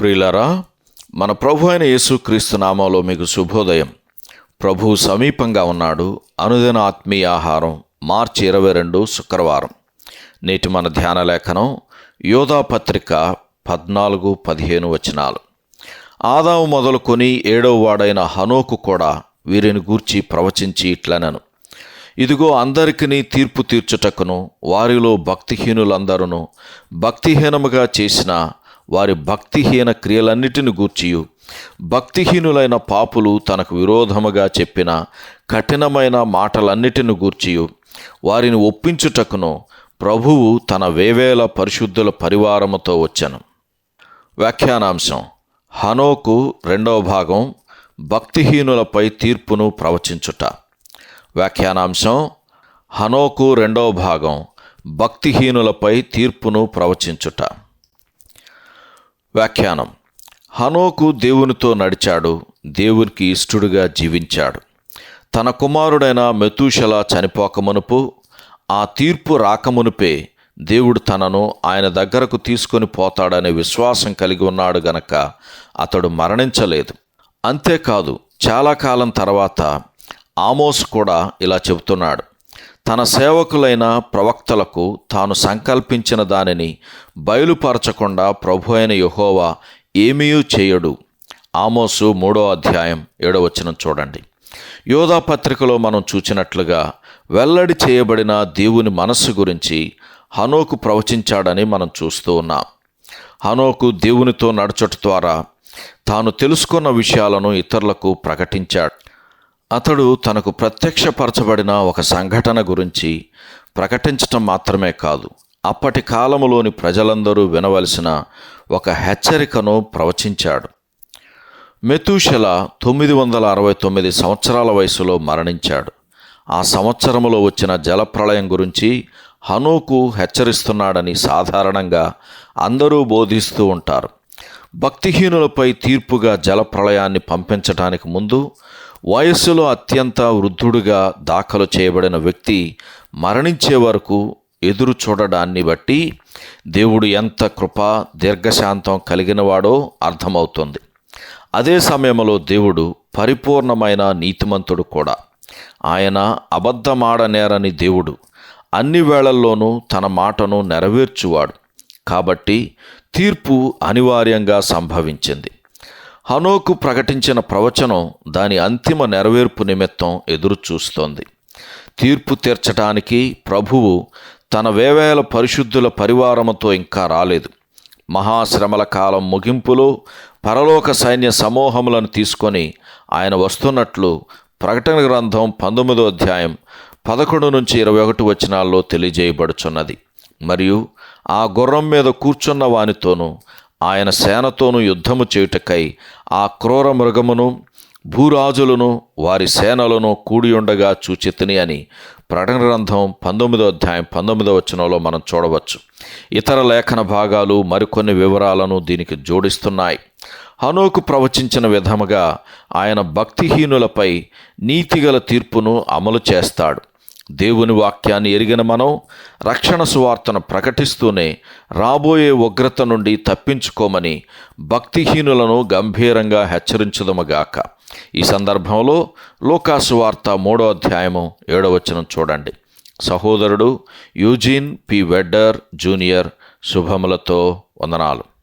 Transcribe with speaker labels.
Speaker 1: ప్రియులరా మన ప్రభు అయిన యేసుక్రీస్తు నామంలో మీకు శుభోదయం. ప్రభు సమీపంగా ఉన్నాడు. అనుదిన ఆత్మీయ ఆహారం మార్చి ఇరవై రెండు శుక్రవారం. నేటి మన ధ్యాన లేఖనం యోధా పత్రిక పద్నాలుగు పదిహేను వచనాలు. ఆదాము మొదలుకొని ఏడవ వాడైన హనోకు కూడా వీరిని గూర్చి ప్రవచించి ఇట్లనను. ఇదిగో అందరికీ తీర్పు తీర్చుటకును వారిలో భక్తిహీనులందరూ భక్తిహీనముగా చేసిన వారి భక్తిహీన క్రియలన్నిటిని గూర్చియు. భక్తిహీనులైన పాపులు తనకు విరోధముగా చెప్పిన కఠినమైన మాటలన్నిటిని గూర్చియు. వారిని ఒప్పించుటకును ప్రభువు తన వేవేల పరిశుద్ధుల పరివారముతో వచ్చాను. వ్యాఖ్యానాంశం. హనోకు రెండవ భాగం భక్తిహీనులపై తీర్పును ప్రవచించుట. వ్యాఖ్యానాంశం. హనోకు రెండవ భాగం భక్తిహీనులపై తీర్పును ప్రవచించుట. వ్యాఖ్యానం. హనోకు దేవునితో నడిచాడు దేవునికి ఇష్టడుగా జీవించాడు. తన కుమారుడైన మెతూషల చనిపోకమునుపు ఆ తీర్పు రాకమునుపే దేవుడు తనను ఆయన దగ్గరకు తీసుకొని పోతాడనే విశ్వాసం కలిగి ఉన్నాడు గనక అతడు మరణించలేదు. అంతేకాదు చాలా కాలం తర్వాత ఆమోస్ కూడా ఇలా చెబుతున్నాడు. తన సేవకులైన ప్రవక్తలకు తాను సంకల్పించిన దానిని బయలుపరచకుండా ప్రభు అయిన యహోవా ఏమీ చేయడు. ఆమోసు మూడో అధ్యాయం ఏడవచనం చూడండి. యోధా పత్రికలో మనం చూచినట్లుగా వెల్లడి చేయబడిన దేవుని మనస్సు గురించి హనోకు ప్రవచించాడని మనం చూస్తూ ఉన్నాం. హనోకు దేవునితో నడచట ద్వారా తాను తెలుసుకున్న విషయాలను ఇతరులకు ప్రకటించాడు. అతడు తనకు ప్రత్యక్షపరచబడిన ఒక సంఘటన గురించి ప్రకటించటం మాత్రమే కాదు అప్పటి కాలములోని ప్రజలందరూ వినవలసిన ఒక హెచ్చరికను ప్రవచించాడు. మెతూషల తొమ్మిది వందల అరవై తొమ్మిది సంవత్సరాల వయసులో మరణించాడు. ఆ సంవత్సరములో వచ్చిన జలప్రళయం గురించి హనోకు హెచ్చరిస్తున్నాడని సాధారణంగా అందరూ బోధిస్తూ ఉంటారు. భక్తిహీనులపై తీర్పుగా జలప్రళయాన్ని పంపించటానికి ముందు వయస్సులో అత్యంత వృద్ధుడుగా దాఖలు చేయబడిన వ్యక్తి మరణించే వరకు ఎదురు చూడడాన్ని బట్టి దేవుడు ఎంత కృప దీర్ఘశాంతం కలిగినవాడో అర్థమవుతుంది. అదే సమయంలో దేవుడు పరిపూర్ణమైన నీతిమంతుడు కూడా. ఆయన అబద్ధమాడనేరని దేవుడు అన్ని వేళల్లోనూ తన మాటను నెరవేర్చువాడు. కాబట్టి తీర్పు అనివార్యంగా సంభవించింది. హనోకు ప్రకటించిన ప్రవచనం దాని అంతిమ నెరవేర్పు నిమిత్తం ఎదురుచూస్తోంది. తీర్పు తీర్చటానికి ప్రభువు తన వేవేల పరిశుద్ధుల పరివారముతో ఇంకా రాలేదు. మహాశ్రమల కాలం ముగింపులో పరలోక సైన్య సమూహములను తీసుకొని ఆయన వస్తున్నట్లు ప్రకటన గ్రంథం పంతొమ్మిదో అధ్యాయం పదకొండు నుంచి ఇరవై ఒకటి వచనాల్లో తెలియజేయబడుచున్నది. మరియు ఆ గుర్రం మీద కూర్చున్న వానితోనూ ఆయన సేనతోనూ యుద్ధము చేయుటకై ఆ క్రూర మృగమును భూరాజులను వారి సేనలను కూడి ఉండగా చూచితిని అని ప్రకటన గ్రంథం పంతొమ్మిదో అధ్యాయం పంతొమ్మిదో వచనంలో మనం చూడవచ్చు. ఇతర లేఖన భాగాలు మరికొన్ని వివరాలను దీనికి జోడిస్తున్నాయి. హనోకు ప్రవచించిన విధముగా ఆయన భక్తిహీనులపై నీతిగల తీర్పును అమలు చేస్తాడు. దేవుని వాక్యాన్ని ఎరిగిన మనం రక్షణ సువార్తను ప్రకటిస్తూనే రాబోయే ఉగ్రత నుండి తప్పించుకోమని భక్తిహీనులను గంభీరంగా హెచ్చరించదముగాక. ఈ సందర్భంలో లోకాసు వార్త మూడో అధ్యాయము ఏడవచనం చూడండి. సహోదరుడు యూజీన్ పి వెడ్డర్ జూనియర్ శుభములతో వందనాలు.